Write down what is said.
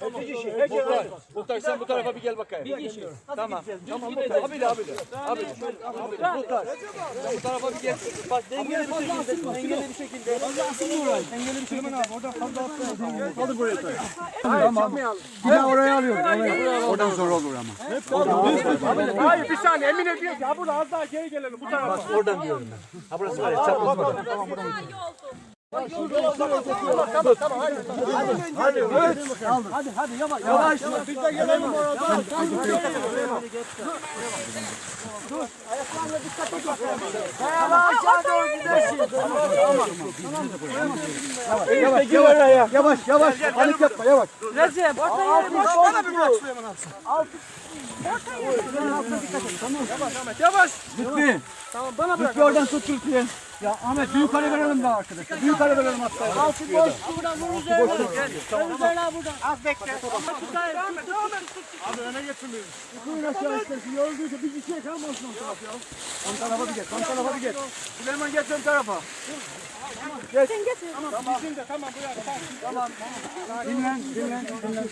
Muhtar, Muhtar sen bu tarafa bir gel bakayım. Bir kişi. Tamam. Tamam Muhtar. Abi de abi de. Abi de. Abi de. Muhtar. Sen bu tarafa bir gel. Bak dengeli bir şekilde. Dengeli bir şekilde. Dengeli bir şekilde. Kaldır buraya sen. Tamam. Yine oraya alıyorum. Oraya. Oradan zor olur ama. Hayır bir saniye Emine diyor ki ha burada az daha geri gelelim bu tarafa. Bak oradan diyorum ben. Ha burası var ya çapraz var. Yavaş yavaş. Panik yapma yavaş. Recep orta yeri boş. Lütfi. Tamam bana bırak. Lütfi oradan tut Lütfi. Ya Ahmet büyük kare verelim daha arkadaşlar. Büyük kare verelim hatta. Altı boş. Buradan vur üzerine. Vur üzerine buradan. Az bekle. Abi öne getirmeyin. Buyur aşağı istersin. Yorulduysa bir kişiye kalmasın o taraf ya. Ön tarafa bir geç. Ön tarafa bir geç. Süleyman geç ön tarafa. Bizim de tamam bu yana. Tamam. Dinlen, dinlen, dinlen.